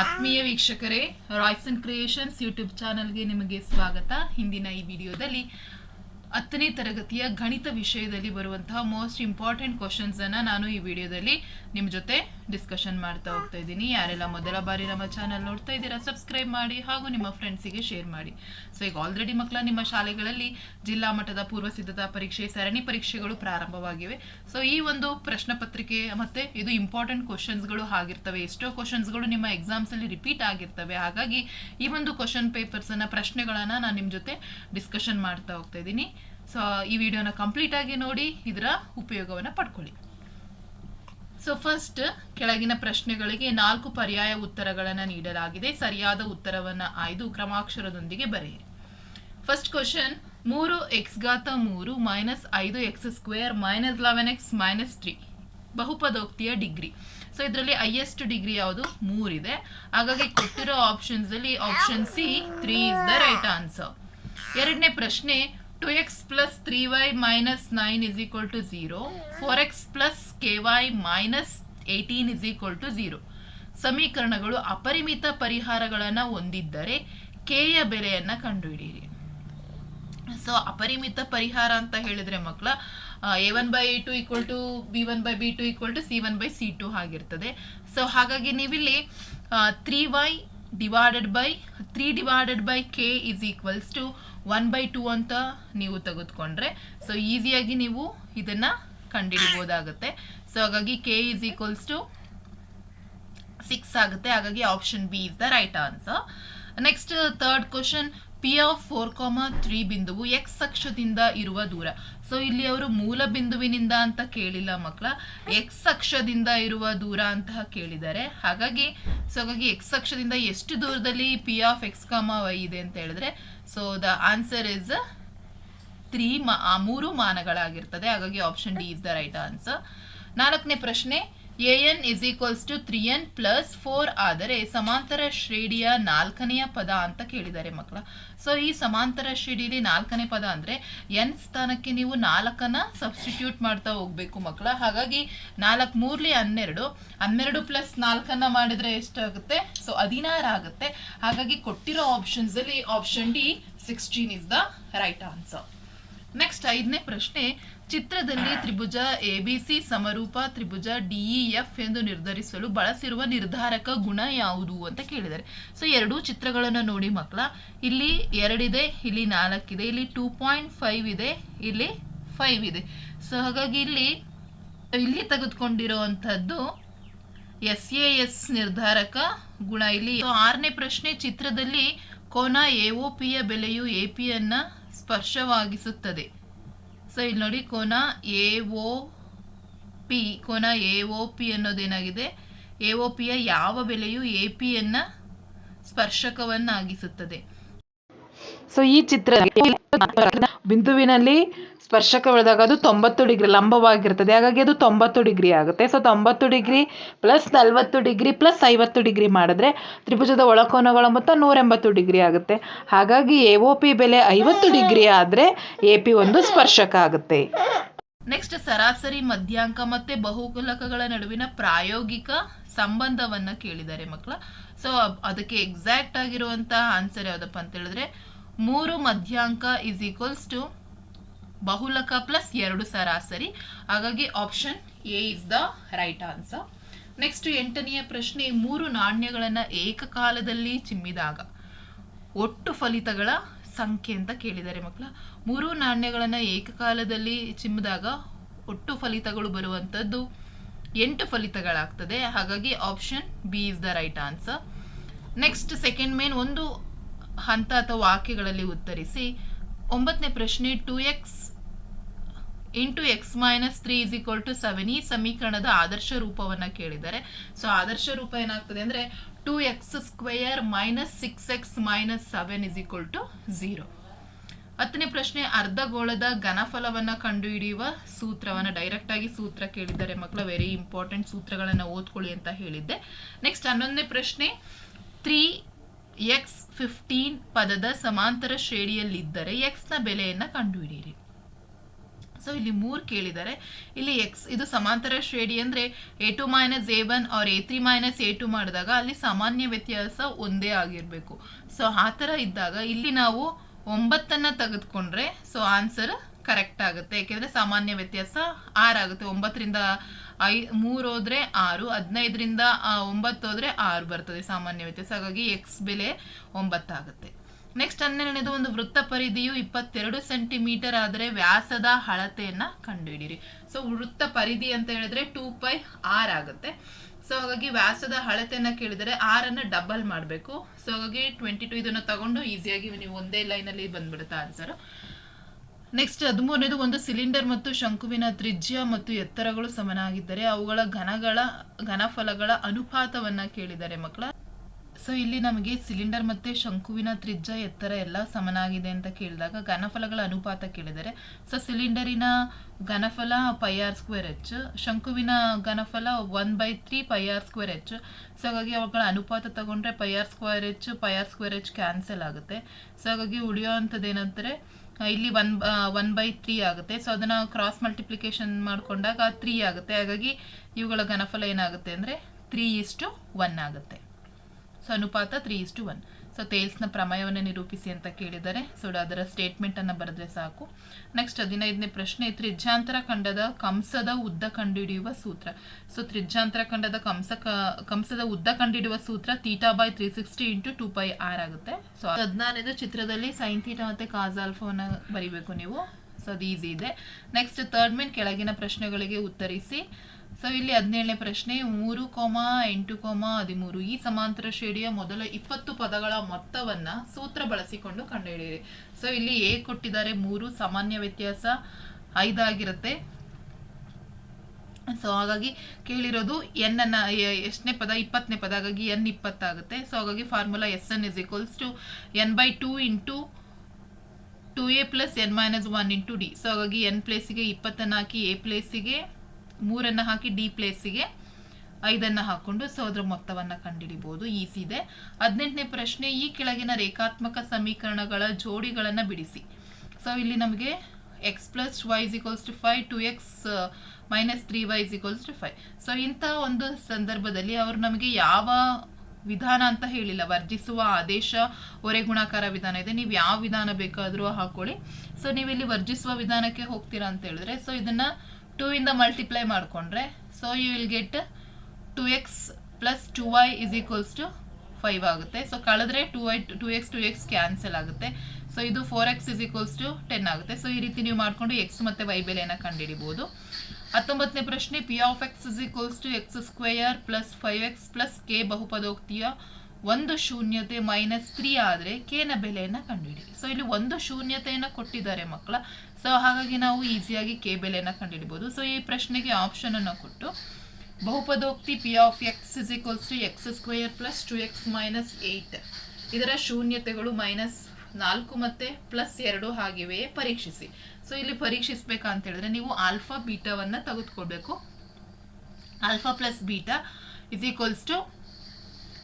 ಆತ್ಮೀಯ ವೀಕ್ಷಕರೇ Royson creations YouTube ಚಾನಲ್ಗೆ ನಿಮಗೆ ಸ್ವಾಗತ. ಹಿಂದಿನ ಈ ವಿಡಿಯೋದಲ್ಲಿ ಹತ್ತನೇ ತರಗತಿಯ ಗಣಿತ ವಿಷಯದಲ್ಲಿ ಬರುವಂತಹ ಮೋಸ್ಟ್ ಇಂಪಾರ್ಟೆಂಟ್ ಕ್ವಶನ್ಸ್ ಅನ್ನ ನಾನು ಈ ವಿಡಿಯೋದಲ್ಲಿ ನಿಮ್ಮ ಜೊತೆ ಡಿಸ್ಕಷನ್ ಮಾಡ್ತಾ ಹೋಗ್ತಾ ಇದ್ದೀನಿ. ಯಾರೆಲ್ಲ ಮೊದಲ ಬಾರಿ ನಮ್ಮ ಚಾನಲ್ ನೋಡ್ತಾ ಇದ್ದೀರಾ ಸಬ್ಸ್ಕ್ರೈಬ್ ಮಾಡಿ ಹಾಗೂ ನಿಮ್ಮ ಫ್ರೆಂಡ್ಸಿಗೆ ಶೇರ್ ಮಾಡಿ. ಸೊ ಈಗ ಆಲ್ರೆಡಿ ಮಕ್ಕಳ ನಿಮ್ಮ ಶಾಲೆಗಳಲ್ಲಿ ಜಿಲ್ಲಾ ಮಟ್ಟದ ಪೂರ್ವ ಸಿದ್ಧತಾ ಪರೀಕ್ಷೆ, ಸರಣಿ ಪರೀಕ್ಷೆಗಳು ಪ್ರಾರಂಭವಾಗಿವೆ. ಸೊ ಈ ಒಂದು ಪ್ರಶ್ನೆ ಪತ್ರಿಕೆ ಮತ್ತೆ ಇದು ಇಂಪಾರ್ಟೆಂಟ್ ಕ್ವಶನ್ಸ್ಗಳು ಆಗಿರ್ತವೆ. ಎಷ್ಟೋ ಕ್ವಶನ್ಸ್ಗಳು ನಿಮ್ಮ ಎಕ್ಸಾಮ್ಸ್ ಅಲ್ಲಿ ರಿಪೀಟ್ ಆಗಿರ್ತವೆ. ಹಾಗಾಗಿ ಈ ಒಂದು ಕ್ವಶನ್ ಪೇಪರ್ಸ್ ಪ್ರಶ್ನೆಗಳನ್ನು ಪ್ರಶ್ನೆಗಳನ್ನ ನಾನು ನಿಮ್ಮ ಜೊತೆ ಡಿಸ್ಕಷನ್ ಮಾಡ್ತಾ ಹೋಗ್ತಾ ಇದ್ದೀನಿ. ಸೊ ಈ ವಿಡಿಯೋನ ಕಂಪ್ಲೀಟ್ ಆಗಿ ನೋಡಿ, ಇದರ ಉಪಯೋಗವನ್ನು ಪಡ್ಕೊಳ್ಳಿ. ಸೊ ಫಸ್ಟ್ ಕೆಳಗಿನ ಪ್ರಶ್ನೆಗಳಿಗೆ ನಾಲ್ಕು ಪರ್ಯಾಯ ಉತ್ತರಗಳನ್ನು ನೀಡಲಾಗಿದೆ. ಸರಿಯಾದ ಉತ್ತರವನ್ನು ಆಯ್ದು ಕ್ರಮಾಕ್ಷರದೊಂದಿಗೆ ಬರೆಯಿರಿ. ಫಸ್ಟ್ ಕ್ವಶನ್ ಮೂರು ಎಕ್ಸ್ ಘಾತ ಮೂರು ಮೈನಸ್ ಐದು X square minus eleven X minus three ಬಹುಪದೋಕ್ತಿಯ degree so ಇದರಲ್ಲಿ ಹೈಯೆಸ್ಟ್ ಡಿಗ್ರಿ ಯಾವುದು? ಮೂರಿದೆ. ಹಾಗಾಗಿ ಕೊಟ್ಟಿರೋ ಆಪ್ಷನ್ಸ್ ಅಲ್ಲಿ option C three is the right answer ಎರಡನೇ ಪ್ರಶ್ನೆ two X plus three Y minus nine is equal to zero four X plus K Y minus eighteen is equal to zero ಸಮೀಕರಣಗಳು ಅಪರಿಮಿತ ಪರಿಹಾರಗಳನ್ನು ಹೊಂದಿದ್ದರೆ ಕೆ ಯ ಬೆಲೆಯನ್ನು ಕಂಡುಹಿಡಿಯಿರಿ. ಸೊ ಅಪರಿಮಿತ ಪರಿಹಾರ ಅಂತ ಹೇಳಿದ್ರೆ ಮಕ್ಕಳ A one by two equal to B one by B two equal to C one by C two ಆಗಿರ್ತದೆ. ಸೊ ಹಾಗಾಗಿ ನೀವಿಲ್ಲಿ three Y divided by three divided by K is equals to one by two ಅಂತ ನೀವು ತೆಗೆದುಕೊಂಡ್ರೆ so ಈಸಿಯಾಗಿ ನೀವು ಇದನ್ನ ಕಂಡಿಡಿಬೋದಾಗುತ್ತೆ. ಸೊ ಹಾಗಾಗಿ K is equals to six ಆಗುತ್ತೆ. ಹಾಗಾಗಿ option B is the right answer next third question P of four comma three ಬಿಂದುವು ಎಕ್ಸ್ ಅಕ್ಷದಿಂದ ಇರುವ ದೂರ. ಸೊ ಇಲ್ಲಿ ಅವರು ಮೂಲ ಬಿಂದುವಿನಿಂದ ಅಂತ ಕೇಳಿಲ್ಲ ಮಕ್ಕಳ. ಎಕ್ಸ್ ಅಕ್ಷದಿಂದ ಇರುವ ದೂರ ಅಂತ ಕೇಳಿದ್ದಾರೆ. ಹಾಗಾಗಿ ಸೊ ಹಾಗಾಗಿ ಎಕ್ಸ್ ಅಕ್ಷದಿಂದ ಎಷ್ಟು ದೂರದಲ್ಲಿ P of X comma Y ಇದೆ ಅಂತ ಹೇಳಿದ್ರೆ so the answer is three ಮಾ ಮೂರು ಮಾನಗಳಾಗಿರ್ತದೆ. ಹಾಗಾಗಿ option D is the right answer ನಾಲ್ಕನೇ ಪ್ರಶ್ನೆ A N is equals to three N plus four ಆದರೆ ಸಮಾಂತರ ಶ್ರೇಣಿಯ ನಾಲ್ಕನೆಯ ಪದ ಅಂತ ಕೇಳಿದ್ದಾರೆ ಮಕ್ಕಳ. ಸೊ ಈ ಸಮಾಂತರ ಶ್ರೇಣಿಯಲ್ಲಿ ನಾಲ್ಕನೇ ಪದ ಅಂದ್ರೆ ಎನ್ ಸ್ಥಾನಕ್ಕೆ ನೀವು ನಾಲ್ಕನ್ನ ಸಬ್ಸ್ಟಿಟ್ಯೂಟ್ ಮಾಡ್ತಾ ಹೋಗ್ಬೇಕು ಮಕ್ಕಳ. ಹಾಗಾಗಿ ನಾಲ್ಕು ಮೂರ್ಲಿ ಹನ್ನೆರಡು ಹನ್ನೆರಡು ಪ್ಲಸ್ ನಾಲ್ಕನ್ನ ಮಾಡಿದ್ರೆ ಎಷ್ಟಾಗುತ್ತೆ? ಸೊ ಹದಿನಾರು ಆಗುತ್ತೆ. ಹಾಗಾಗಿ ಕೊಟ್ಟಿರೋ ಆಪ್ಷನ್ಸ್ ಅಲ್ಲಿ option D sixteen is the right answer next ಐದನೇ ಪ್ರಶ್ನೆ ಚಿತ್ರದಲ್ಲಿ ತ್ರಿಭುಜ ಎಬಿಸಿ ಸಮರೂಪ, ತ್ರಿಭುಜ ಡಿಇಎಫ್ ಎಂದು ನಿರ್ಧರಿಸಲು ಬಳಸಿರುವ ನಿರ್ಧಾರಕ ಗುಣ ಯಾವುದು ಅಂತ ಕೇಳಿದ್ದಾರೆ. ಸೊ ಎರಡೂ ಚಿತ್ರಗಳನ್ನು ನೋಡಿ ಮಕ್ಕಳ, ಇಲ್ಲಿ ಎರಡಿದೆ, ಇಲ್ಲಿ ನಾಲ್ಕಿದೆ, ಇಲ್ಲಿ ಟೂ ಪಾಯಿಂಟ್ ಫೈವ್ ಇದೆ, ಇಲ್ಲಿ ಫೈವ್ ಇದೆ. ಸೊ ಹಾಗಾಗಿ ಇಲ್ಲಿ ಇಲ್ಲಿ ತೆಗೆದುಕೊಂಡಿರುವಂಥದ್ದು ಎಸ್ ಎ ಎಸ್ ನಿರ್ಧಾರಕ ಗುಣ ಇಲ್ಲಿ. ಆರನೇ ಪ್ರಶ್ನೆ, ಚಿತ್ರದಲ್ಲಿ ಕೋನ ಎ ಒ ಪಿಯ ಬೆಲೆಯು ಎ ಪಿಯನ್ನ ಸ್ಪರ್ಶವಾಗಿಸುತ್ತದೆ. ಸೊ ಇಲ್ಲಿ ನೋಡಿ, ಕೋನ ಎ ಒ ಪಿ ಕೋನ ಎ ಒ ಪಿ ಅನ್ನೋದೇನಾಗಿದೆ ಎ ಒ ಪಿಯ ಯಾವ ಬೆಲೆಯು ಎ ಪಿಯನ್ನ ಸ್ಪರ್ಶಕವನ್ನಾಗಿಸುತ್ತದೆ. ಸೊ ಈ ಚಿತ್ರ ಬಿಂದುವಿನಲ್ಲಿ ಸ್ಪರ್ಶಕ ಬೆಳೆದಾಗ ಅದು ತೊಂಬತ್ತು ಡಿಗ್ರಿ ಲಂಬವಾಗಿರ್ತದೆ. ಹಾಗಾಗಿ ಅದು ತೊಂಬತ್ತು ಡಿಗ್ರಿ ಆಗುತ್ತೆ. ಸೊ ತೊಂಬತ್ತು ಡಿಗ್ರಿ ಪ್ಲಸ್ ನಲವತ್ತು ಡಿಗ್ರಿ ಪ್ಲಸ್ ಐವತ್ತು ಡಿಗ್ರಿ ಮಾಡಿದ್ರೆ ತ್ರಿಭುಜದ ಒಳಕೋನಗಳ ಮೊತ್ತ ನೂರ ಎಂಬತ್ತು ಡಿಗ್ರಿ ಆಗುತ್ತೆ. ಹಾಗಾಗಿ ಎ ಒ ಪಿ ಬೆಲೆ ಐವತ್ತು ಡಿಗ್ರಿ ಆದರೆ ಎ ಪಿ ಒಂದು ಸ್ಪರ್ಶಕ ಆಗುತ್ತೆ. ನೆಕ್ಸ್ಟ್ ಸರಾಸರಿ, ಮಧ್ಯಾಂಕ ಮತ್ತೆ ಬಹುಗುಲಕಗಳ ನಡುವಿನ ಪ್ರಾಯೋಗಿಕ ಸಂಬಂಧವನ್ನ ಕೇಳಿದ್ದಾರೆ ಮಕ್ಕಳ. ಸೊ ಅದಕ್ಕೆ ಎಕ್ಸಾಕ್ಟ್ ಆಗಿರುವಂತಹ ಆನ್ಸರ್ ಯಾವುದಪ್ಪ ಅಂತ ಹೇಳಿದ್ರೆ ಮೂರು ಮಧ್ಯಾಂಕ ಇಸ್ ಈಕ್ವಲ್ಸ್ ಟು ಬಹುಲಕ ಪ್ಲಸ್ ಎರಡು ಸರಾಸರಿ. ಹಾಗಾಗಿ option A is the right answer next ಎಂಟನೆಯ ಪ್ರಶ್ನೆ, ಮೂರು ನಾಣ್ಯಗಳನ್ನು ಏಕಕಾಲದಲ್ಲಿ ಚಿಮ್ಮಿದಾಗ ಒಟ್ಟು ಫಲಿತಗಳ ಸಂಖ್ಯೆ ಅಂತ ಕೇಳಿದ್ದಾರೆ ಮಕ್ಕಳ. ಮೂರು ನಾಣ್ಯಗಳನ್ನು ಏಕಕಾಲದಲ್ಲಿ ಚಿಮ್ಮಿದಾಗ ಒಟ್ಟು ಫಲಿತಗಳು ಬರುವಂಥದ್ದು ಎಂಟು ಫಲಿತಗಳಾಗ್ತದೆ. ಹಾಗಾಗಿ option B is the right answer next second main ಒಂದು ಹಂತ ಅಥವಾ ವಾಕ್ಯಗಳಲ್ಲಿ ಉತ್ತರಿಸಿ. ಒಂಬತ್ತನೇ ಪ್ರಶ್ನೆ two X into X minus three is equal to seven ಈ ಸಮೀಕರಣದ ಆದರ್ಶ ರೂಪವನ್ನ ಕೇಳಿದ್ದಾರೆ ಸೊ ಆದರ್ಶ ರೂಪ ಏನಾಗ್ತದೆ ಅಂದ್ರೆ two X square minus six X minus seven is equal to zero ಹತ್ತನೇ ಪ್ರಶ್ನೆ, ಅರ್ಧಗೋಳದ ಘನಫಲವನ್ನ ಕಂಡುಹಿಡಿಯುವ ಸೂತ್ರವನ್ನ ಡೈರೆಕ್ಟ್ ಆಗಿ ಸೂತ್ರ ಕೇಳಿದ್ದಾರೆ ಮಕ್ಕಳು ವೆರಿ ಇಂಪಾರ್ಟೆಂಟ್ ಸೂತ್ರಗಳನ್ನ ಓದ್ಕೊಳ್ಳಿ ಅಂತ ಹೇಳಿದ್ದೆ. ನೆಕ್ಸ್ಟ್ ಹನ್ನೊಂದನೇ ಪ್ರಶ್ನೆ ತ್ರೀ ಎಕ್ಸ್ ಫಿಫ್ಟೀನ್ ಪದದ ಸಮಾಂತರ ಶ್ರೇಣಿಯಲ್ಲಿದ್ದರೆ ಎಕ್ಸ್ನ ಬೆಲೆಯನ್ನ ಕಂಡುಹಿಡಿಯಿರಿ. ಸೊ ಇಲ್ಲಿ ಮೂರು ಕೇಳಿದ್ದಾರೆ ಇಲ್ಲಿ ಎಕ್ಸ್ ಇದು ಸಮಾಂತರ ಶ್ರೇಣಿ ಅಂದರೆ A two minus A one ಅವ್ರ A three minus A two ಮಾಡಿದಾಗ ಅಲ್ಲಿ ಸಾಮಾನ್ಯ ವ್ಯತ್ಯಾಸ ಒಂದೇ ಆಗಿರಬೇಕು. ಸೊ ಆ ಥರ ಇದ್ದಾಗ ಇಲ್ಲಿ ನಾವು ಒಂಬತ್ತನ್ನು ತೆಗೆದುಕೊಂಡ್ರೆ ಸೊ ಆನ್ಸರ್ ಕರೆಕ್ಟ್ ಆಗುತ್ತೆ. ಯಾಕೆಂದರೆ ಸಾಮಾನ್ಯ ವ್ಯತ್ಯಾಸ ಆರ್ ಆಗುತ್ತೆ. ಒಂಬತ್ತರಿಂದ ಐ ಮೂರು ಹೋದ್ರೆ ಆರು, ಹದಿನೈದರಿಂದ ಒಂಬತ್ತು ಹೋದ್ರೆ ಆರು ಬರ್ತದೆ ಸಾಮಾನ್ಯ ವ್ಯತ್ಯಾಸ. ಹಾಗಾಗಿ ಎಕ್ಸ್ ಬೆಲೆ ಒಂಬತ್ತಾಗುತ್ತೆ. ನೆಕ್ಸ್ಟ್ ಹನ್ನೆರಡನೇದು ಒಂದು ವೃತ್ತ ಪರಿಧಿಯು ಇಪ್ಪತ್ತೆರಡು ಸೆಂಟಿಮೀಟರ್ ಆದರೆ ವ್ಯಾಸದ ಅಳತೆಯನ್ನು ಕಂಡುಹಿಡಿಯಿರಿ. ಸೊ ವೃತ್ತ ಪರಿಧಿ ಅಂತ ಹೇಳಿದ್ರೆ ಟೂ ಪೈ ಆರ್ ಆಗುತ್ತೆ. ಸೊ ಹಾಗಾಗಿ ವ್ಯಾಸದ ಅಳತೆಯನ್ನು ಕೇಳಿದರೆ ಆರನ್ನು ಡಬಲ್ ಮಾಡಬೇಕು. ಸೊ ಹಾಗಾಗಿ ಟ್ವೆಂಟಿ ಟು ಇದನ್ನು ತಗೊಂಡು ಈಸಿಯಾಗಿ ನೀವು ಒಂದೇ ಲೈನಲ್ಲಿ ಬಂದ್ಬಿಡುತ್ತೆ ಆನ್ಸರ್ ನೆಕ್ಸ್ಟ್ ಹದಿಮೂರನೇದು ಒಂದು ಸಿಲಿಂಡರ್ ಮತ್ತು ಶಂಕುವಿನ ತ್ರಿಜ್ಯ ಮತ್ತು ಎತ್ತರಗಳು ಸಮನಾಗಿದ್ದರೆ ಅವುಗಳ ಘನಗಳ ಘನಫಲಗಳ ಅನುಪಾತವನ್ನ ಕೇಳಿದ್ದಾರೆ ಮಕ್ಕಳ. ಸೊ ಇಲ್ಲಿ ನಮಗೆ ಸಿಲಿಂಡರ್ ಮತ್ತೆ ಶಂಕುವಿನ ತ್ರಿಜ್ಯ ಎತ್ತರ ಎಲ್ಲ ಸಮನಾಗಿದೆ ಅಂತ ಕೇಳಿದಾಗ ಘನಫಲಗಳ ಅನುಪಾತ ಕೇಳಿದರೆ. ಸೊ ಸಿಲಿಂಡರಿನ ಘನಫಲ ಪೈ ಆರ್ ಸ್ಕ್ವೇರ್ ಎಚ್ ಶಂಕುವಿನ ಘನಫಲ one by three pi R square H so ಹಾಗಾಗಿ ಅವುಗಳ ಅನುಪಾತ ತಗೊಂಡ್ರೆ pi R square H pi R square H cancel ಆಗುತ್ತೆ. ಸೊ ಹಾಗಾಗಿ ಉಳಿಯೋ ಅಂಥದ್ದು ಏನಂತಾರೆ ಆ, ಇಲ್ಲಿ ಒನ್ ಒನ್ ಬೈ ತ್ರೀ ಆಗುತ್ತೆ. ಸೊ ಅದನ್ನ ಕ್ರಾಸ್ ಮಲ್ಟಿಪ್ಲಿಕೇಶನ್ ಮಾಡಿಕೊಂಡಾಗ ತ್ರೀ ಆಗುತ್ತೆ. ಹಾಗಾಗಿ ಇವುಗಳ ಘನಫಲ ಏನಾಗುತ್ತೆ ಅಂದರೆ ತ್ರೀ ಇಸ್ಟು ಒನ್ ಆಗುತ್ತೆ. ಸೊ ಅನುಪಾತ three is to one so ತೇಲ್ಸ್ನ ಪ್ರಮೇಯವನ್ನು ನಿರೂಪಿಸಿ ಅಂತ ಕೇಳಿದ್ದಾರೆ. ಸೊ ಅದರ ಸ್ಟೇಟ್ಮೆಂಟನ್ನು ಬರೆದ್ರೆ ಸಾಕು. ನೆಕ್ಸ್ಟ್ ಹದಿನೈದನೇ ಪ್ರಶ್ನೆ, ತ್ರಿಜ್ಯಾಂತರ ಖಂಡದ ಕಂಸದ ಉದ್ದ ಕಂಡುಹಿಡಿಯುವ ಸೂತ್ರ. ಸೊ ತ್ರಿಜ್ಯಾಂತರ ಖಂಡದ ಕಂಸ ಕಂಸದ ಉದ್ದ ಕಂಡುಹಿಡಿಯುವ ಸೂತ್ರ theta by three sixty into two by R ಆಗುತ್ತೆ. ಸೊ ಹದಿನಾರನೇದು ಚಿತ್ರದಲ್ಲಿ ಸೈನ್ ತೀಟಾ ಮತ್ತು ಕಾಜಾಲ್ಫೋನ ಬರಿಬೇಕು ನೀವು. ಸೊ ಅದು ಈಸಿ ಇದೆ. ನೆಕ್ಸ್ಟ್ ಥರ್ಡ್ ಮೇನ್ ಕೆಳಗಿನ ಪ್ರಶ್ನೆಗಳಿಗೆ ಉತ್ತರಿಸಿ. ಸೊ ಇಲ್ಲಿ ಹದಿನೇಳನೇ ಪ್ರಶ್ನೆ, ಮೂರು ಕೋಮ, ಎಂಟು ಕೋಮ, ಹದಿಮೂರು. ಈ ಸಮಾಂತರ ಶ್ರೇಣಿಯ ಮೊದಲ ಇಪ್ಪತ್ತು ಪದಗಳ ಮೊತ್ತವನ್ನ ಸೂತ್ರ ಬಳಸಿಕೊಂಡು ಕಂಡುಹಿಡಿಯಿರಿ. ಸೊ ಇಲ್ಲಿ ಎ ಕೊಟ್ಟಿದ್ದಾರೆ, ಮೂರು, ಸಾಮಾನ್ಯ ವ್ಯತ್ಯಾಸ ಐದಾಗಿರುತ್ತೆ. ಸೊ ಹಾಗಾಗಿ ಕೇಳಿರೋದು ಎನ್ ಅನ್ನ ಎಷ್ಟನೇ ಪದ, ಇಪ್ಪತ್ತನೇ ಪದ, ಹಾಗಾಗಿ ಎನ್ ಇಪ್ಪತ್ತಾಗುತ್ತೆ. ಸೊ ಹಾಗಾಗಿ formula S N is equals to N by two into two A plus N minus one into D so ಹಾಗಾಗಿ ಎನ್ ಪ್ಲೇಸಿಗೆ ಇಪ್ಪತ್ತನ್ನು ಹಾಕಿ ಎ ಪ್ಲೇಸಿಗೆ ಮೂರನ್ನು ಹಾಕಿ ಡಿ ಪ್ಲೇಸಿಗೆ ಐದನ್ನು ಹಾಕೊಂಡು ಸೊ ಅದರ ಮೊತ್ತವನ್ನು ಕಂಡುಹಿಡಿಬಹುದು ಈಸಿ ಇದೆ. ಹದಿನೆಂಟನೇ ಪ್ರಶ್ನೆ, ಈ ಕೆಳಗಿನ ರೇಖಾತ್ಮಕ ಸಮೀಕರಣಗಳ ಜೋಡಿಗಳನ್ನು ಬಿಡಿಸಿ. ಸೊ ಇಲ್ಲಿ ನಮಗೆ X plus Y is equals to five two X minus three Y is equals to five so ಇಂಥ ಒಂದು ಸಂದರ್ಭದಲ್ಲಿ ಅವರು ನಮಗೆ ಯಾವ ವಿಧಾನ ಅಂತ ಹೇಳಿಲ್ಲ. ವರ್ಜಿಸುವ ಆದೇಶ, ಹೊರೆ ಗುಣಾಕಾರ ವಿಧಾನ ಇದೆ. ನೀವು ಯಾವ ವಿಧಾನ ಬೇಕಾದರೂ ಹಾಕೊಳ್ಳಿ. ಸೊ ನೀವು ಇಲ್ಲಿ ವರ್ಜಿಸುವ ವಿಧಾನಕ್ಕೆ ಹೋಗ್ತೀರಾ ಅಂತ ಹೇಳಿದ್ರೆ ಸೊ ಇದನ್ನ ಟೂ ಇಂದ ಮಲ್ಟಿಪ್ಲೈ ಮಾಡಿಕೊಂಡ್ರೆ so you will get two X plus two Y is equals to five ಆಗುತ್ತೆ. ಸೊ ಕಳೆದ್ರೆ two Y two X two X cancel ಆಗುತ್ತೆ. ಸೊ ಇದು four X is equals to ten ಆಗುತ್ತೆ. So ಈ ರೀತಿ ನೀವು ಮಾಡಿಕೊಂಡು ಎಕ್ಸ್ ಮತ್ತು ವೈ ಬೆಲೆಯನ್ನು ಕಂಡುಹಿಡಿಬೋದು. ಹತ್ತೊಂಬತ್ತನೇ ಪ್ರಶ್ನೆ P of X is equals to X square plus five X plus K ಬಹುಪದೋಕ್ತಿಯ ಒಂದು ಶೂನ್ಯತೆ ಮೈನಸ್ ತ್ರೀ ಆದರೆ ಕೆನ ಬೆಲೆಯನ್ನು ಕಂಡುಹಿಡಿ. ಸೊ ಇಲ್ಲಿ ಒಂದು ಶೂನ್ಯತೆಯನ್ನು ಕೊಟ್ಟಿದ್ದಾರೆ ಮಕ್ಕಳ. ಸೊ ಹಾಗಾಗಿ ನಾವು ಈಸಿಯಾಗಿ ಕೆ ಬೆಲೆಯನ್ನು ಕಂಡುಹಿಡಬಹುದು ಸೊ ಈ ಪ್ರಶ್ನೆಗೆ ಆಪ್ಷನ್ ಅನ್ನು ಕೊಟ್ಟು, ಬಹುಪದೋಕ್ತಿ P of X is equals to X square plus two X minus eight ಇದರ ಶೂನ್ಯತೆಗಳು ಮೈನಸ್ ನಾಲ್ಕು ಮತ್ತೆ ಪ್ಲಸ್ ಎರಡು ಆಗಿವೆಯೇ ಪರೀಕ್ಷಿಸಿ. ಸೊ ಇಲ್ಲಿ ಪರೀಕ್ಷಿಸ್ಬೇಕಂತ ಹೇಳಿದ್ರೆ, ನೀವು ಆಲ್ಫಾ ಬೀಟಾವನ್ನ ತೆಗೆದುಕೊಳ್ಬೇಕು. Alpha plus beta is equals to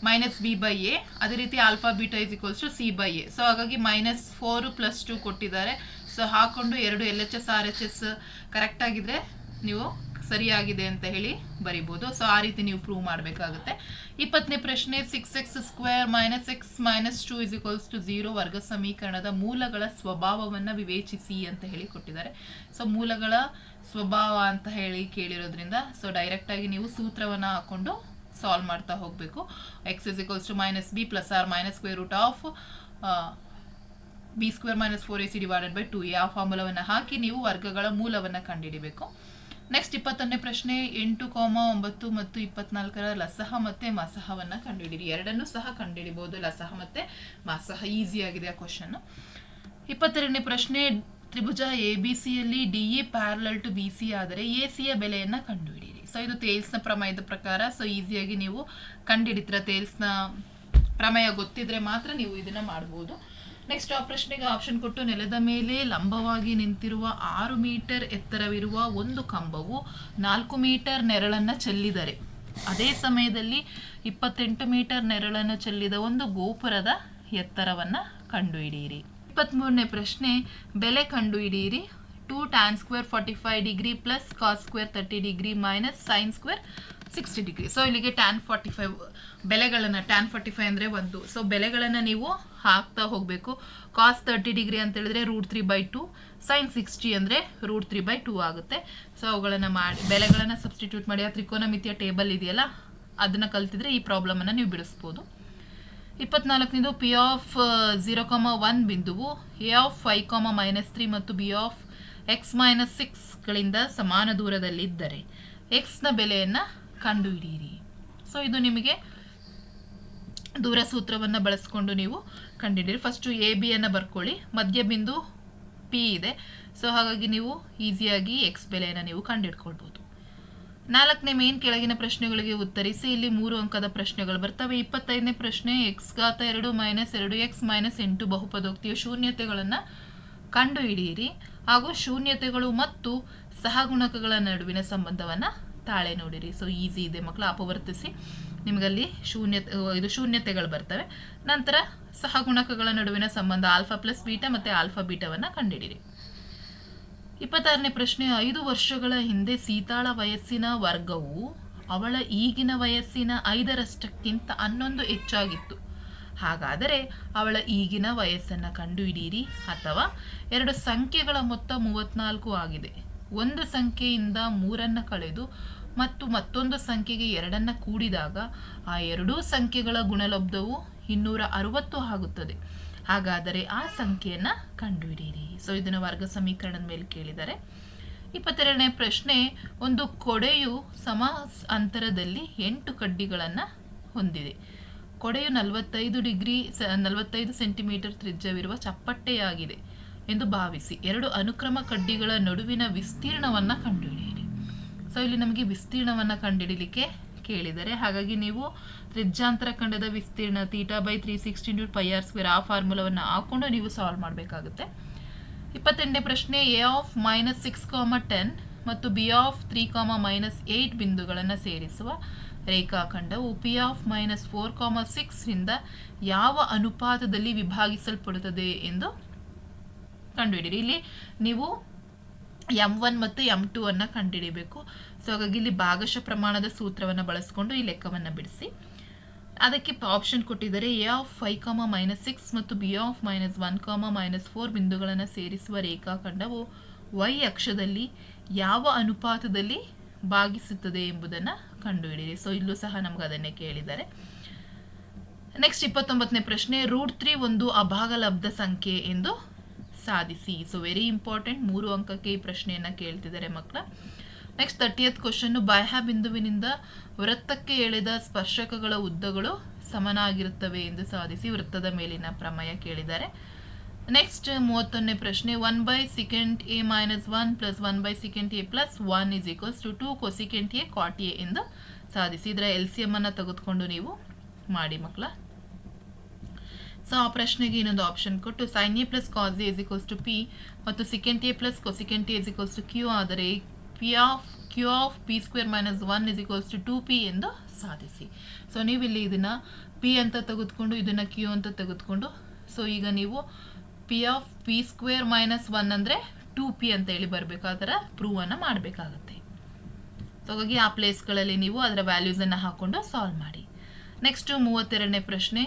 minus B by A ಅದೇ ರೀತಿ alpha beta is equals to C by A so ಹಾಗಾಗಿ ಮೈನಸ್ ಫೋರು ಪ್ಲಸ್ ಟು ಕೊಟ್ಟಿದ್ದಾರೆ. ಸೊ ಹಾಕೊಂಡು ಎರಡು L H S R H S correct ಆಗಿದ್ರೆ ನೀವು ಸರಿಯಾಗಿದೆ ಅಂತ ಹೇಳಿ ಬರಿಬೋದು. ಸೊ ಆ ರೀತಿ ನೀವು ಪ್ರೂವ್ ಮಾಡಬೇಕಾಗುತ್ತೆ. ಇಪ್ಪತ್ತನೇ ಪ್ರಶ್ನೆ six X square minus X minus two is equals to zero ವರ್ಗ ಸಮೀಕರಣದ ಮೂಲಗಳ ಸ್ವಭಾವವನ್ನು ವಿವೇಚಿಸಿ ಅಂತ ಹೇಳಿ ಕೊಟ್ಟಿದ್ದಾರೆ. ಸೊ ಮೂಲಗಳ ಸ್ವಭಾವ ಅಂತ ಹೇಳಿ ಕೇಳಿರೋದ್ರಿಂದ ಸೊ ಡೈರೆಕ್ಟಾಗಿ ನೀವು ಸೂತ್ರವನ್ನು ಹಾಕೊಂಡು ಸಾಲ್ವ್ ಮಾಡ್ತಾ ಹೋಗಬೇಕು. X is equals to minus B plus or minus square root of B square minus four A C divided by two ಆ ಫಾರ್ಮುಲಾವನ್ನು ಹಾಕಿ ನೀವು ವರ್ಗಗಳ ಮೂಲವನ್ನು ಕಂಡುಹಿಡಿಬೇಕು ನೆಕ್ಸ್ಟ್ ಇಪ್ಪತ್ತೊಂದನೇ ಪ್ರಶ್ನೆ, ಎಂಟು ಕೋಮ ಒಂಬತ್ತು ಮತ್ತು ಇಪ್ಪತ್ನಾಲ್ಕರ ಲಸಹ ಮತ್ತೆ ಮಸಹವನ್ನು ಕಂಡುಹಿಡಿರಿ ಎರಡನ್ನೂ ಸಹ ಕಂಡುಹಿಡಿಬಹುದು ಲಸಹ ಮತ್ತೆ ಮಸಹ. ಈಸಿಯಾಗಿದೆ ಆ ಕ್ವಶನ್ನು ಇಪ್ಪತ್ತೆರಡನೇ ಪ್ರಶ್ನೆ, ತ್ರಿಭುಜ ಎ ಬಿ ಸಿಯಲ್ಲಿ D A parallel to B C ಆದರೆ ಎ ಸಿಯ ಬೆಲೆಯನ್ನು ಕಂಡುಹಿಡಿಯಿರಿ. ಸೊ ಇದು ತೇಲ್ಸ್ನ ಪ್ರಮೇಯದ ಪ್ರಕಾರ. ಸೊ ಈಸಿಯಾಗಿ ನೀವು ಕಂಡುಹಿಡಿತೀರ ತೇಲ್ಸ್ನ ಪ್ರಮೇಯ ಗೊತ್ತಿದ್ರೆ ಮಾತ್ರ ನೀವು ಇದನ್ನ ಮಾಡ್ಬೋದು. ನೆಕ್ಸ್ಟ್ ಆ ಪ್ರಶ್ನೆಗೆ ಆಪ್ಷನ್ ಕೊಟ್ಟು ನೆಲದ ಮೇಲೆ ಲಂಬವಾಗಿ ನಿಂತಿರುವ ಆರು ಮೀಟರ್ ಎತ್ತರವಿರುವ ಒಂದು ಕಂಬವು ನಾಲ್ಕು ಮೀಟರ್ ನೆರಳನ್ನು ಚೆಲ್ಲಿದರೆ. ಅದೇ ಸಮಯದಲ್ಲಿ ಇಪ್ಪತ್ತೆಂಟು ಮೀಟರ್ ನೆರಳನ್ನು ಚೆಲ್ಲಿದ ಒಂದು ಗೋಪುರದ ಎತ್ತರವನ್ನು ಕಂಡುಹಿಡಿಯಿರಿ. ಇಪ್ಪತ್ತ್ಮೂರನೇ ಪ್ರಶ್ನೆ, ಬೆಲೆ ಕಂಡುಹಿಡಿಯಿರಿ. Two tan square forty five degree plus cos square thirty degree minus sine square sixty degree so ಇಲ್ಲಿಗೆ ಟ್ಯಾನ್ ಫಾರ್ಟಿ ಫೈವ್ ಬೆಲೆಗಳನ್ನು ಟ್ಯಾನ್ ಫಾರ್ಟಿ ಫೈವ್ ಅಂದರೆ ಒಂದು. ಸೊ ಬೆಲೆಗಳನ್ನು ನೀವು ಹಾಕ್ತಾ ಹೋಗಬೇಕು. ಕಾಸ್ ತರ್ಟಿ ಡಿಗ್ರಿ ಅಂತ ಹೇಳಿದ್ರೆ root three by two sine sixty ಅಂದರೆ ರೂಟ್ ತ್ರೀ ಬೈ ಟೂ ಆಗುತ್ತೆ. ಸೊ ಅವುಗಳನ್ನು ಮಾಡಿ, ಬೆಲೆಗಳನ್ನು ಸಬ್ಸ್ಟಿಟ್ಯೂಟ್ ಮಾಡಿ, ಆ ತ್ರಿಕೋನಮಿತಿಯ ಟೇಬಲ್ ಇದೆಯಲ್ಲ, ಅದನ್ನು ಕಲ್ತಿದ್ರೆ ಈ ಪ್ರಾಬ್ಲಮನ್ನು ನೀವು ಬಿಡಿಸ್ಬೋದು. ಇಪ್ಪತ್ನಾಲ್ಕನಿಂದ P of zero comma one ಬಿಂದುವು A of five comma minus three ಮತ್ತು ಬಿ ಆಫ್ ಎಕ್ಸ್ ಮೈನಸ್ ಸಿಕ್ಸ್ಗಳಿಂದ ಸಮಾನ ದೂರದಲ್ಲಿದ್ದರೆ ಎಕ್ಸ್ನ ಬೆಲೆಯನ್ನು ಕಂಡುಹಿಡಿಯಿರಿ. ಸೊ ಇದು ನಿಮಗೆ ದೂರ ಸೂತ್ರವನ್ನು ಬಳಸಿಕೊಂಡು ನೀವು ಕಂಡುಹಿಡಿಯಿರಿ ಫಸ್ಟು ಎ ಬಿಯನ್ನು ಬರ್ಕೊಳ್ಳಿ. ಮಧ್ಯ ಬಿಂದು ಪಿ ಇದೆ. ಸೊ ಹಾಗಾಗಿ ನೀವು ಈಸಿಯಾಗಿ ಎಕ್ಸ್ ಬೆಲೆಯನ್ನು ನೀವು ಕಂಡುಹಿಡ್ಕೊಳ್ಬೋದು ನಾಲ್ಕನೇ ಮೇನ್ ಕೆಳಗಿನ ಪ್ರಶ್ನೆಗಳಿಗೆ ಉತ್ತರಿಸಿ. ಇಲ್ಲಿ ಮೂರು ಅಂಕದ ಪ್ರಶ್ನೆಗಳು ಬರ್ತವೆ. ಇಪ್ಪತ್ತೈದನೇ ಪ್ರಶ್ನೆ ಎಕ್ಸ್ ಘಾತ ಎರಡು ಮೈನಸ್ ಎರಡು ಎಕ್ಸ್ ಮೈನಸ್ ಎಂಟು ಬಹುಪದೋಕ್ತಿಯ ಶೂನ್ಯತೆಗಳನ್ನು ಕಂಡುಹಿಡಿಯಿರಿ. ಹಾಗೂ ಶೂನ್ಯತೆಗಳು ಮತ್ತು ಸಹಗುಣಕಗಳ ನಡುವಿನ ಸಂಬಂಧವನ್ನು ತಾಳೆ ನೋಡಿರಿ. ಸೊ ಈಸಿ ಇದೆ ಮಕ್ಕಳು ಅಪವರ್ತಿಸಿ. ನಿಮಗಲ್ಲಿ ಶೂನ್ಯ ಇದು ಶೂನ್ಯತೆಗಳು ಬರ್ತವೆ. ನಂತರ ಸಹಗುಣಕಗಳ ನಡುವಿನ ಸಂಬಂಧ ಆಲ್ಫಾ ಪ್ಲಸ್ ಬೀಟಾ ಮತ್ತು ಆಲ್ಫಾ ಬೀಟವನ್ನು ಕಂಡುಹಿಡಿರಿ ಇಪ್ಪತ್ತಾರನೇ ಪ್ರಶ್ನೆ, ಐದು ವರ್ಷಗಳ ಹಿಂದೆ ಸೀತಾಳ ವಯಸ್ಸಿನ ವರ್ಗವು ಅವಳ ಈಗಿನ ವಯಸ್ಸಿನ ಐದರಷ್ಟಕ್ಕಿಂತ ಹನ್ನೊಂದು ಹೆಚ್ಚಾಗಿತ್ತು. ಹಾಗಾದರೆ ಅವಳ ಈಗಿನ ವಯಸ್ಸನ್ನು ಕಂಡುಹಿಡಿಯಿರಿ ಅಥವಾ ಎರಡು ಸಂಖ್ಯೆಗಳ ಮೊತ್ತ ಮೂವತ್ನಾಲ್ಕು ಆಗಿದೆ. ಒಂದು ಸಂಖ್ಯೆಯಿಂದ ಮೂರನ್ನು ಕಳೆದು ಮತ್ತು ಮತ್ತೊಂದು ಸಂಖ್ಯೆಗೆ ಎರಡನ್ನು ಕೂಡಿದಾಗ ಆ ಎರಡೂ ಸಂಖ್ಯೆಗಳ ಗುಣಲಬ್ಧವು ಇನ್ನೂರ ಅರವತ್ತು ಆಗುತ್ತದೆ. ಹಾಗಾದರೆ ಆ ಸಂಖ್ಯೆಯನ್ನು ಕಂಡುಹಿಡಿಯಿರಿ. ಸೊ ಇದನ್ನು ವರ್ಗ ಸಮೀಕರಣದ ಮೇಲೆ ಕೇಳಿದ್ದಾರೆ ಇಪ್ಪತ್ತೆರಡನೇ ಪ್ರಶ್ನೆ, ಒಂದು ಕೊಡೆಯು ಸಮ ಅಂತರದಲ್ಲಿ ಎಂಟು ಕಡ್ಡಿಗಳನ್ನು ಹೊಂದಿದೆ. ಕೊಡೆಯು ನಲವತ್ತೈದು ಡಿಗ್ರಿ ಸ, ನಲವತ್ತೈದು ಸೆಂಟಿಮೀಟರ್ ತ್ರಿಜ್ಯವಿರುವ ಚಪ್ಪಟ್ಟೆಯಾಗಿದೆ ಎಂದು ಭಾವಿಸಿ ಎರಡು ಅನುಕ್ರಮ ಕಡ್ಡಿಗಳ ನಡುವಿನ ವಿಸ್ತೀರ್ಣವನ್ನು ಕಂಡುಹಿಡಿಯಿರಿ. ಸೊ ಇಲ್ಲಿ ನಮಗೆ ವಿಸ್ತೀರ್ಣವನ್ನು ಕಂಡುಹಿಡಿಲಿಕ್ಕೆ ಕೇಳಿದರೆ, ಹಾಗಾಗಿ ನೀವು ತ್ರಿಜ್ಯಾಂತರ ಖಂಡದ ವಿಸ್ತೀರ್ಣ theta by three sixty into pi R square ಆ ಫಾರ್ಮುಲಾವನ್ನು ಹಾಕೊಂಡು ನೀವು ಸಾಲ್ವ್ ಮಾಡಬೇಕಾಗುತ್ತೆ. ಇಪ್ಪತ್ತೆಂಟನೇ ಪ್ರಶ್ನೆ A of minus six comma ten ಮತ್ತು B of three comma minus eight ಬಿಂದುಗಳನ್ನು ಸೇರಿಸುವ ರೇಖಾಖಂಡವು P of minus four comma ಸಿಕ್ಸ್ನಿಂದ ಯಾವ ಅನುಪಾತದಲ್ಲಿ ವಿಭಾಗಿಸಲ್ಪಡುತ್ತದೆ ಎಂದು ಕಂಡುಹಿಡಿಯಿರಿ. ಇಲ್ಲಿ ನೀವು ಎಂ ಒನ್ ಮತ್ತು ಎಂ ಟು ಅನ್ನು ಕಂಡುಹಿಡಿಯಬೇಕು ಸೊ ಹಾಗಾಗಿ ಇಲ್ಲಿ ಭಾಗಶಃ ಪ್ರಮಾಣದ ಸೂತ್ರವನ್ನು ಬಳಸಿಕೊಂಡು ಈ ಲೆಕ್ಕವನ್ನು ಬಿಡಿಸಿ. ಅದಕ್ಕೆ ಆಪ್ಷನ್ ಕೊಟ್ಟಿದ್ದಾರೆ A of five comma minus six ಮತ್ತು B of minus one comma minus four ಬಿಂದುಗಳನ್ನು ಸೇರಿಸುವ ರೇಖಾಖಂಡವು ವೈ ಅಕ್ಷದಲ್ಲಿ ಯಾವ ಅನುಪಾತದಲ್ಲಿ ಭಾಗಿಸುತ್ತದೆ ಎಂಬುದನ್ನು ಕಂಡುಹಿಡಿಯಿರಿ. ಸೊ ಇಲ್ಲೂ ಸಹ ನಮ್ಗೆ ಅದನ್ನೇ ಕೇಳಿದ್ದಾರೆ. ನೆಕ್ಸ್ಟ್ ಇಪ್ಪತ್ತೊಂಬತ್ತನೇ ಪ್ರಶ್ನೆ ರೂಟ್ ತ್ರೀ ಒಂದು ಅಭಾಗಲಬ್ಧ ಸಂಖ್ಯೆ ಎಂದು ಸಾಧಿಸಿ. ಸೊ ವೆರಿ ಇಂಪಾರ್ಟೆಂಟ್ ಮೂರು ಅಂಕಕ್ಕೆ ಈ ಪ್ರಶ್ನೆಯನ್ನು ಕೇಳ್ತಿದ್ದಾರೆ ಮಕ್ಕಳ. ನೆಕ್ಸ್ಟ್ ತರ್ಟಿಯತ್ ಕ್ವಶನ್ನು ಬಾಹ್ಯ ಬಿಂದುವಿನಿಂದ ವೃತ್ತಕ್ಕೆ ಎಳೆದ ಸ್ಪರ್ಶಕಗಳ ಉದ್ದಗಳು ಸಮನಾಗಿರುತ್ತವೆ ಎಂದು ಸಾಧಿಸಿ ವೃತ್ತದ ಮೇಲಿನ ಪ್ರಮೇಯ ಕೇಳಿದ್ದಾರೆ. ನೆಕ್ಸ್ಟ್ ಮೂವತ್ತೊಂದನೇ ಪ್ರಶ್ನೆ one by secant A minus one plus one by secant A plus one is equals to two cosecant A cot A ಎಂದು ಸಾಧಿಸಿ. ಇದರ ಎಲ್ ಸಿ ಎಂ ಅನ್ನು ತೆಗೆದುಕೊಂಡು ನೀವು ಮಾಡಿ ಮಕ್ಕಳ. ಸೊ ಆ ಪ್ರಶ್ನೆಗೆ ಇನ್ನೊಂದು ಆಪ್ಷನ್ ಕೊಟ್ಟು sine A plus cos A is equals to P ಮತ್ತು secant A plus cosecant A is equals to Q ಆದರೆ P of Q of P square minus one is equals to two P ಎಂದು ಸಾಧಿಸಿ. So ನೀವು ಇಲ್ಲಿ ಇದನ್ನು P ಅಂತ ತೆಗೆದುಕೊಂಡು, ಇದನ್ನು ಕ್ಯೂ ಅಂತ ತೆಗೆದುಕೊಂಡು ಸೊ ಈಗ ನೀವು P of P square minus one ಅಂದರೆ ಟು ಪಿ ಅಂತ ಹೇಳಿ ಬರಬೇಕು. ಆ ಥರ ಪ್ರೂವನ್ನು ಮಾಡಬೇಕಾಗತ್ತೆ. ಸೊ ಹಾಗಾಗಿ ಆ ಪ್ಲೇಸ್ಗಳಲ್ಲಿ ನೀವು ಅದರ ವ್ಯಾಲ್ಯೂಸನ್ನು ಹಾಕ್ಕೊಂಡು ಸಾಲ್ವ್ ಮಾಡಿ. ನೆಕ್ಸ್ಟು ಮೂವತ್ತೆರಡನೇ ಪ್ರಶ್ನೆ.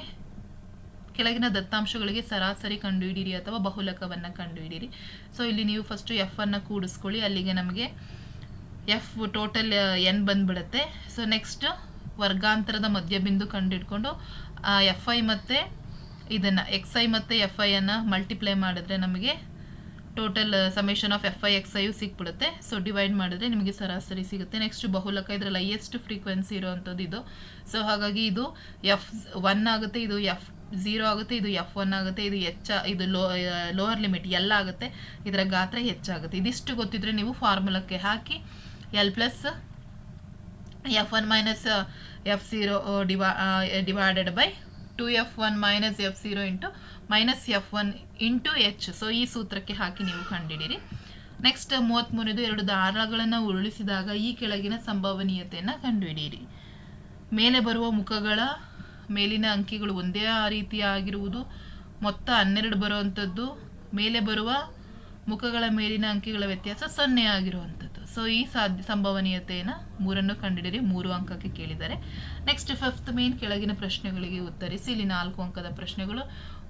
ಕೆಳಗಿನ ದತ್ತಾಂಶಗಳಿಗೆ ಸರಾಸರಿ ಕಂಡುಹಿಡಿಯಿರಿ ಅಥವಾ ಬಹುಲಕವನ್ನು ಕಂಡುಹಿಡಿಯಿರಿ ಸೊ ಇಲ್ಲಿ ನೀವು ಫಸ್ಟು ಎಫ್ ಅನ್ನು ಕೂಡಿಸ್ಕೊಳ್ಳಿ. ಅಲ್ಲಿಗೆ ನಮಗೆ ಎಫ್ ಟೋಟಲ್ ಎನ್ ಬಂದ್ಬಿಡುತ್ತೆ. ಸೊ ನೆಕ್ಸ್ಟ್ ವರ್ಗಾಂತರದ ಮಧ್ಯಬಿಂದು ಕಂಡುಹಿಡ್ಕೊಂಡು ಎಫ್ ಐ ಮತ್ತು ಇದನ್ನು ಎಕ್ಸ್ ಐ ಮತ್ತು ಎಫ್ ಐ ಅನ್ನು ಮಲ್ಟಿಪ್ಲೈ ಮಾಡಿದ್ರೆ ನಮಗೆ total summation of F I X I ಸಿಕ್ಬಿಡುತ್ತೆ. ಸೊ ಡಿವೈಡ್ ಮಾಡಿದ್ರೆ ನಿಮಗೆ ಸರಾಸರಿ ಸಿಗುತ್ತೆ. ನೆಕ್ಸ್ಟ್ ಬಹುಲಕ ಇದರಲ್ಲಿ ಹೈಯೆಸ್ಟ್ ಫ್ರೀಕ್ವೆನ್ಸಿ ಇರೋವಂಥದ್ದು ಇದು. ಸೊ ಹಾಗಾಗಿ ಇದು ಎಫ್ ಒನ್ ಆಗುತ್ತೆ. ಇದು ಎಫ್ ಝೀರೋ ಆಗುತ್ತೆ, ಇದು ಎಫ್ ಒನ್ ಆಗುತ್ತೆ, ಇದು ಹೆಚ್ಚ ಇದು ಲೋ ಲೋವರ್ ಲಿಮಿಟ್ ಎಲ್ಲ ಆಗುತ್ತೆ, ಇದರ ಗಾತ್ರ ಹೆಚ್ಚಾಗುತ್ತೆ ಇದಿಷ್ಟು ಗೊತ್ತಿದ್ರೆ ನೀವು ಫಾರ್ಮುಲಕ್ಕೆ ಹಾಕಿ L plus F one minus F zero ಡಿವಾ divided by two F one minus F zero into minus F one into H so ಈ ಸೂತ್ರಕ್ಕೆ ಹಾಕಿ ನೀವು ಕಂಡಿಡಿರಿ ನೆಕ್ಸ್ಟ್ ಮೂವತ್ತ್ಮೂರನೇದು ಎರಡು ದಾರಗಳನ್ನು ಉರುಳಿಸಿದಾಗ ಈ ಕೆಳಗಿನ ಸಂಭವನೀಯತೆಯನ್ನು ಕಂಡುಹಿಡಿಯಿರಿ. ಮೇಲೆ ಬರುವ ಮುಖಗಳ ಮೇಲಿನ ಅಂಕಿಗಳು ಒಂದೇ ರೀತಿಯಾಗಿರುವುದು ಮೊತ್ತ ಹನ್ನೆರಡು ಬರುವಂಥದ್ದು ಮೇಲೆ ಬರುವ ಮುಖಗಳ ಮೇಲಿನ ಅಂಕಿಗಳ ವ್ಯತ್ಯಾಸ ಸೊನ್ನೆ ಆಗಿರುವಂಥದ್ದು ಸೊ ಈ ಸಾಧ್ಯ ಸಂಭವನೀಯತೆಯನ್ನು ಮೂರನ್ನು ಕಂಡುಹಿಡಿಯಿರಿ ಮೂರು ಅಂಕಕ್ಕೆ ಕೇಳಿದ್ದಾರೆ ನೆಕ್ಸ್ಟ್ ಫಿಫ್ತ್ ಮೇನ್ ಕೆಳಗಿನ ಪ್ರಶ್ನೆಗಳಿಗೆ ಉತ್ತರಿಸಿ, ಇಲ್ಲಿ ನಾಲ್ಕು ಅಂಕದ ಪ್ರಶ್ನೆಗಳು.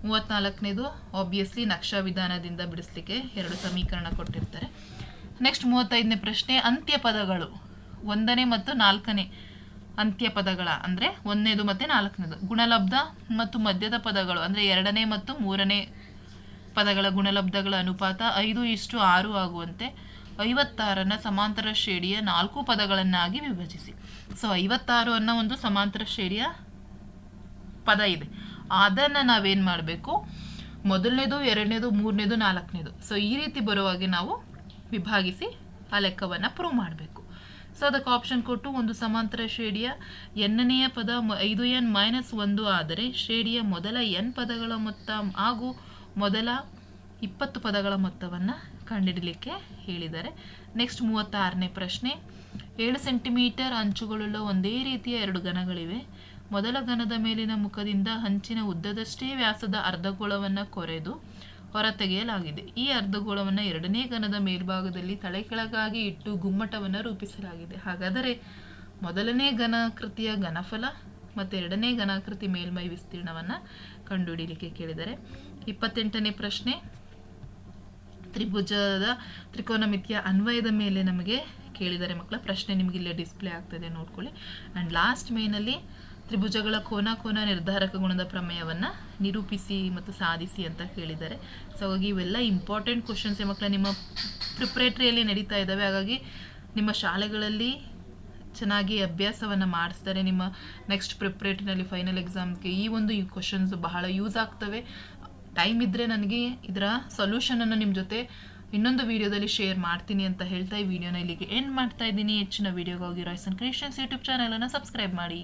ಮೂವತ್ತ್ನಾಲ್ಕನೇದು ಆಬ್ವಿಯಸ್ಲಿ ನಕ್ಷಾ ವಿಧಾನದಿಂದ ಬಿಡಿಸ್ಲಿಕ್ಕೆ ಎರಡು ಸಮೀಕರಣ ಕೊಟ್ಟಿರ್ತಾರೆ. ನೆಕ್ಸ್ಟ್ ಮೂವತ್ತೈದನೇ ಪ್ರಶ್ನೆ ಅಂತ್ಯ ಪದಗಳು ಒಂದನೇ ಮತ್ತು ನಾಲ್ಕನೇ ಅಂತ್ಯ ಪದಗಳ ಅಂದರೆ ಒಂದನೇದು ಮತ್ತು ನಾಲ್ಕನೇದು. ಗುಣಲಬ್ಧ ಮತ್ತು ಮಧ್ಯದ ಪದಗಳು ಅಂದರೆ ಎರಡನೇ ಮತ್ತು ಮೂರನೇ ಪದಗಳ ಗುಣಲಬ್ಧಗಳ ಅನುಪಾತ ಐದು ಇಷ್ಟು ಆರು ಆಗುವಂತೆ ಐವತ್ತಾರನ್ನ ಸಮಾಂತರ ಶ್ರೇಣಿಯ ನಾಲ್ಕು ಪದಗಳನ್ನಾಗಿ ವಿಭಜಿಸಿ. ಸೊ ಐವತ್ತಾರು ಅನ್ನೋ ಒಂದು ಸಮಾಂತರ ಶ್ರೇಣಿಯ ಪದ ಇದೆ. ಅದನ್ನು ನಾವೇನು ಮಾಡಬೇಕು? ಮೊದಲನೇದು, ಎರಡನೇದು, ಮೂರನೇದು, ನಾಲ್ಕನೇದು. ಸೊ ಈ ರೀತಿ ಬರುವಾಗೆ ನಾವು ವಿಭಾಗಿಸಿ ಆ ಲೆಕ್ಕವನ್ನು ಪ್ರೂವ್ ಮಾಡಬೇಕು. ಸೊ ಅದಕ್ಕೆ ಆಪ್ಷನ್ ಕೊಟ್ಟು ಒಂದು ಸಮಾಂತರ ಶ್ರೇಡಿಯ ಎನ್ನನೆಯ ಪದ ಐದು ಎನ್ ಮೈನಸ್ ಒಂದು ಆದರೆ ಶ್ರೇಣಿಯ ಮೊದಲ ಎನ್ ಪದಗಳ ಮೊತ್ತ ಹಾಗೂ ಮೊದಲ ಇಪ್ಪತ್ತು ಪದಗಳ ಮೊತ್ತವನ್ನು ಕಂಡುಹಿಡಲಿಕ್ಕೆ ಹೇಳಿದ್ದಾರೆ. ನೆಕ್ಸ್ಟ್ ಮೂವತ್ತಾರನೇ ಪ್ರಶ್ನೆ. ಏಳು ಸೆಂಟಿಮೀಟರ್ ಅಂಚುಗಳುಳ್ಳ ಒಂದೇ ರೀತಿಯ ಎರಡು ಘನಗಳಿವೆ. ಮೊದಲ ಘನದ ಮೇಲಿನ ಮುಖದಿಂದ ಹಂಚಿನ ಉದ್ದದಷ್ಟೇ ವ್ಯಾಸದ ಅರ್ಧಗೋಳವನ್ನು ಕೊರೆದು ಹೊರತೆಗೆಯಲಾಗಿದೆ. ಈ ಅರ್ಧಗೋಳವನ್ನು ಎರಡನೇ ಘನದ ಮೇಲ್ಭಾಗದಲ್ಲಿ ತಲೆಕೆಳಗಾಗಿ ಇಟ್ಟು ಗುಮ್ಮಟವನ್ನು ರೂಪಿಸಲಾಗಿದೆ. ಹಾಗಾದರೆ ಮೊದಲನೇ ಘನಾಕೃತಿಯ ಘನಫಲ ಮತ್ತು ಎರಡನೇ ಘನಾಕೃತಿ ಮೇಲ್ಮೈ ವಿಸ್ತೀರ್ಣವನ್ನು ಕಂಡುಹಿಡಿಯಲಿಕ್ಕೆ ಕೇಳಿದರೆ, ಇಪ್ಪತ್ತೆಂಟನೇ ಪ್ರಶ್ನೆ, ತ್ರಿಭುಜದ ತ್ರಿಕೋನಮಿತಿಯ ಅನ್ವಯದ ಮೇಲೆ ನಮಗೆ ಕೇಳಿದರೆ ಮಕ್ಕಳ ಪ್ರಶ್ನೆ ನಿಮಗೆ ಇಲ್ಲೇ ಡಿಸ್ಪ್ಲೇ ಆಗ್ತದೆ, ನೋಡ್ಕೊಳ್ಳಿ. ಆ್ಯಂಡ್ ಲಾಸ್ಟ್ ಮೇನಲ್ಲಿ ತ್ರಿಭುಜಗಳ ಕೋನ ಕೋನ ನಿರ್ಧಾರಕ ಗುಣದ ಪ್ರಮೇಯವನ್ನು ನಿರೂಪಿಸಿ ಮತ್ತು ಸಾಧಿಸಿ ಅಂತ ಕೇಳಿದ್ದಾರೆ ಸೊ ಹಾಗಾಗಿ ಇವೆಲ್ಲ ಇಂಪಾರ್ಟೆಂಟ್ ಕ್ವಶನ್ಸ್ ಮಕ್ಕಳ ನಿಮ್ಮ ಪ್ರಿಪ್ರೇಟ್ರಿಯಲ್ಲಿ ನಡೀತಾ ಇದ್ದಾವೆ. ಹಾಗಾಗಿ ನಿಮ್ಮ ಶಾಲೆಗಳಲ್ಲಿ ಚೆನ್ನಾಗಿ ಅಭ್ಯಾಸವನ್ನು ಮಾಡಿಸ್ತಾರೆ. ನಿಮ್ಮ ನೆಕ್ಸ್ಟ್ ಪ್ರಿಪ್ರೇಟ್ರಿನಲ್ಲಿ ಫೈನಲ್ ಎಕ್ಸಾಮ್ಗೆ ಈ ಒಂದು ಈ ಕ್ವಶನ್ಸ್ ಬಹಳ ಯೂಸ್ ಆಗ್ತವೆ. ಟೈಮ್ ಇದ್ದರೆ ನನಗೆ ಇದರ ಸೊಲ್ಯೂಷನನ್ನು ನಿಮ್ಮ ಜೊತೆ ಇನ್ನೊಂದು ವಿಡಿಯೋದಲ್ಲಿ ಶೇರ್ ಮಾಡ್ತೀನಿ ಅಂತ ಹೇಳ್ತಾ ಈ ವಿಡಿಯೋನ ಇಲ್ಲಿಗೆ ಎಂಡ್ ಮಾಡ್ತಾ ಇದ್ದೀನಿ. ಹೆಚ್ಚಿನ ವಿಡಿಯೋಗಾಗಿ ರಾಯ್ಸನ್ ಕ್ರಿಯೇಷನ್ಸ್ ಯೂಟ್ಯೂಬ್ ಚಾನಲನ್ನು ಸಬ್ಸ್ಕ್ರೈಬ್ ಮಾಡಿ.